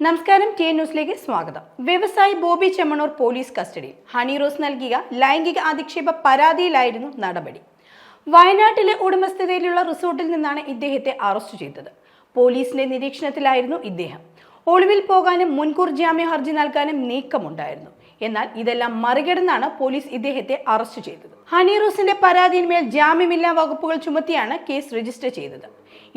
നമസ്കാരം ടി ന്യൂസിലേക്ക് സ്വാഗതം. വ്യവസായി ബോബി ചെമ്മണൂർ പോലീസ് കസ്റ്റഡിയിൽ ഹണി റോസ് നൽകിയ ലൈംഗിക അധിക്ഷേപ പരാതിയിലായിരുന്നു നടപടി. വയനാട്ടിലെ ഉടമസ്ഥതയിലുള്ള റിസോർട്ടിൽ നിന്നാണ് ഇദ്ദേഹത്തെ അറസ്റ്റ് ചെയ്തത്. പോലീസിന്റെ നിരീക്ഷണത്തിലായിരുന്നു ഇദ്ദേഹം. ഒളിവിൽ പോകാനും മുൻകൂർ ജാമ്യ ഹർജി നൽകാനും നീക്കമുണ്ടായിരുന്നു. എന്നാൽ ഇതെല്ലാം മറികടന്നാണ് പോലീസ് ഇദ്ദേഹത്തെ അറസ്റ്റ് ചെയ്തത്. ഹണി റോസിന്റെ പരാതിയിന്മേൽ ജാമ്യമില്ലാ വകുപ്പുകൾ ചുമത്തിയാണ് കേസ് രജിസ്റ്റർ ചെയ്തത്.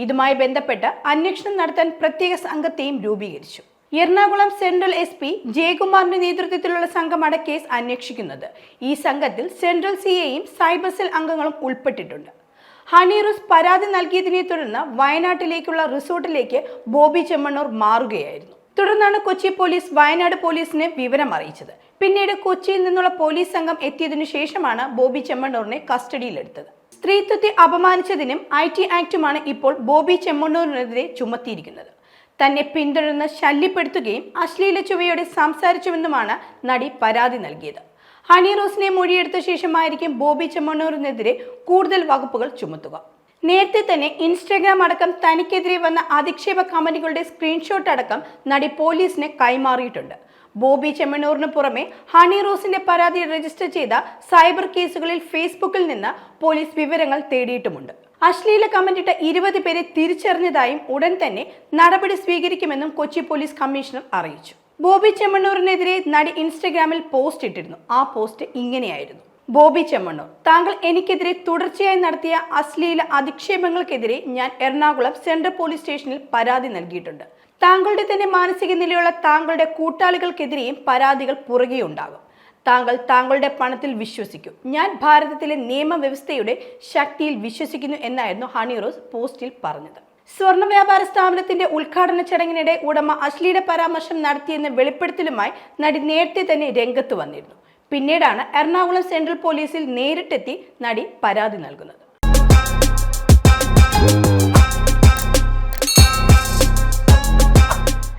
ഇതുമായി ബന്ധപ്പെട്ട് അന്വേഷണം നടത്താൻ പ്രത്യേക സംഘത്തെയും രൂപീകരിച്ചു. എറണാകുളം സെൻട്രൽ എസ് പി ജയകുമാറിന്റെ നേതൃത്വത്തിലുള്ള സംഘമാണ് കേസ് അന്വേഷിക്കുന്നത്. ഈ സംഘത്തിൽ സെൻട്രൽ സി എയും സൈബർ സെൽ അംഗങ്ങളും ഉൾപ്പെട്ടിട്ടുണ്ട്. ഹണി റോസ് പരാതി നൽകിയതിനെ തുടർന്ന് വയനാട്ടിലേക്കുള്ള റിസോർട്ടിലേക്ക് ബോബി ചെമ്മണ്ണൂർ മാറുകയായിരുന്നു. തുടർന്നാണ് കൊച്ചി പോലീസ് വയനാട് പോലീസിനെ വിവരം അറിയിച്ചത്. പിന്നീട് കൊച്ചിയിൽ നിന്നുള്ള പോലീസ് സംഘം എത്തിയതിനു ശേഷമാണ് ബോബി ചെമ്മണ്ണൂറിനെ കസ്റ്റഡിയിലെടുത്തത്. സ്ത്രീത്വത്തെ അപമാനിച്ചതിനും ഐ ടി ആക്ടുമാണ് ഇപ്പോൾ ബോബി ചെമ്മണ്ണൂരിനെതിരെ ചുമത്തിയിരിക്കുന്നത്. തന്നെ പിന്തുടർന്ന് ശല്യപ്പെടുത്തുകയും അശ്ലീല ചുവയോടെ സംസാരിച്ചുവെന്നുമാണ് നടി പരാതി നൽകിയത്. ഹണി റോസിനെ മൊഴിയെടുത്ത ശേഷമായിരിക്കും ബോബി ചെമ്മണ്ണൂരിനെതിരെ കൂടുതൽ വകുപ്പുകൾ ചുമത്തുക. നേരത്തെ തന്നെ ഇൻസ്റ്റാഗ്രാം അടക്കം തനിക്കെതിരെ വന്ന അധിക്ഷേപ കമന്റുകളുടെ സ്ക്രീൻഷോട്ട് അടക്കം നടി പോലീസിന് കൈമാറിയിട്ടുണ്ട്. ബോബി ചെമ്മണ്ണൂറിന് പുറമെ ഹണി റോസിന്റെ പരാതി രജിസ്റ്റർ ചെയ്ത സൈബർ കേസുകളിൽ ഫേസ്ബുക്കിൽ നിന്ന് പോലീസ് വിവരങ്ങൾ തേടിയിട്ടുമുണ്ട്. അശ്ലീല കമന്റിട്ട ഇരുപത് പേരെ തിരിച്ചറിഞ്ഞതായും ഉടൻ തന്നെ നടപടി സ്വീകരിക്കുമെന്നും കൊച്ചി പോലീസ് കമ്മീഷണർ അറിയിച്ചു. ബോബി ചെമ്മണ്ണൂരിനെതിരെ നടി ഇൻസ്റ്റഗ്രാമിൽ പോസ്റ്റ് ഇട്ടിരുന്നു. ആ പോസ്റ്റ് ഇങ്ങനെയായിരുന്നു. ബോബി ചെമ്മണ്ണൂർ താങ്കൾ എനിക്കെതിരെ തുടർച്ചയായി നടത്തിയ അശ്ലീല അധിക്ഷേപങ്ങൾക്കെതിരെ ഞാൻ എറണാകുളം സെൻട്രൽ പോലീസ് സ്റ്റേഷനിൽ പരാതി നൽകിയിട്ടുണ്ട്. താങ്കളുടെ തന്നെ മാനസിക നിലയുള്ള താങ്കളുടെ കൂട്ടാളികൾക്കെതിരെയും പരാതികൾ പുറകെയുണ്ടാകും. താങ്കൾ താങ്കളുടെ പണത്തിൽ വിശ്വസിക്കും. ഞാൻ ഭാരതത്തിലെ നിയമവ്യവസ്ഥയുടെ ശക്തിയിൽ വിശ്വസിക്കുന്നു എന്നായിരുന്നു ഹണി റോസ് പോസ്റ്റിൽ പറഞ്ഞത്. സ്വർണ വ്യാപാര സ്ഥാപനത്തിന്റെ ഉദ്ഘാടന ചടങ്ങിനിടെ ഉടമ അശ്ലീല പരാമർശം നടത്തിയെന്ന വെളിപ്പെടുത്തലുമായി നടി നേരത്തെ തന്നെ രംഗത്ത് വന്നിരുന്നു. പിന്നീടാണ് എറണാകുളം സെൻട്രൽ പോലീസിൽ നേരിട്ടെത്തി നടി പരാതി നൽകുന്നത്.